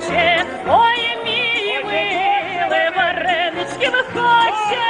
хоче, ой, мій миле, варенички хоче.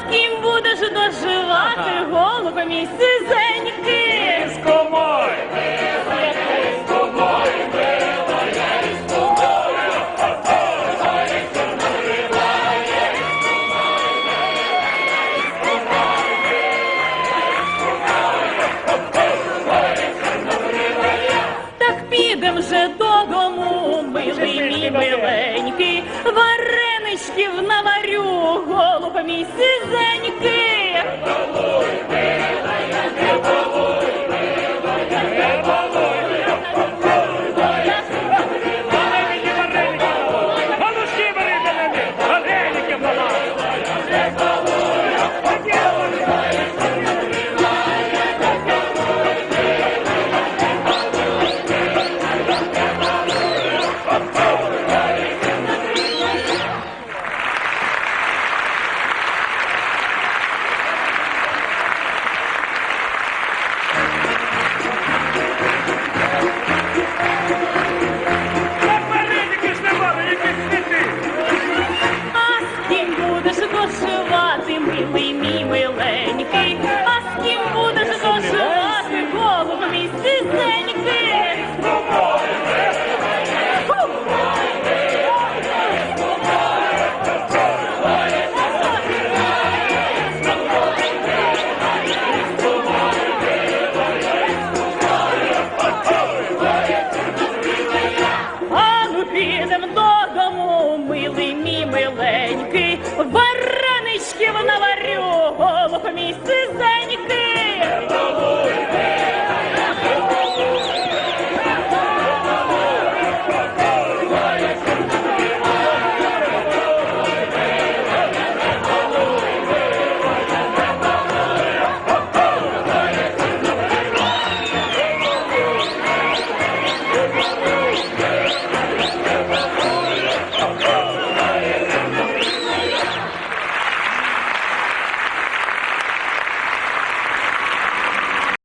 з ким будеш доживати, голуб мій сизенький. З комой! Так підем вже додому, милий мій миленький, вареничків наварю, голуб мій сизенький.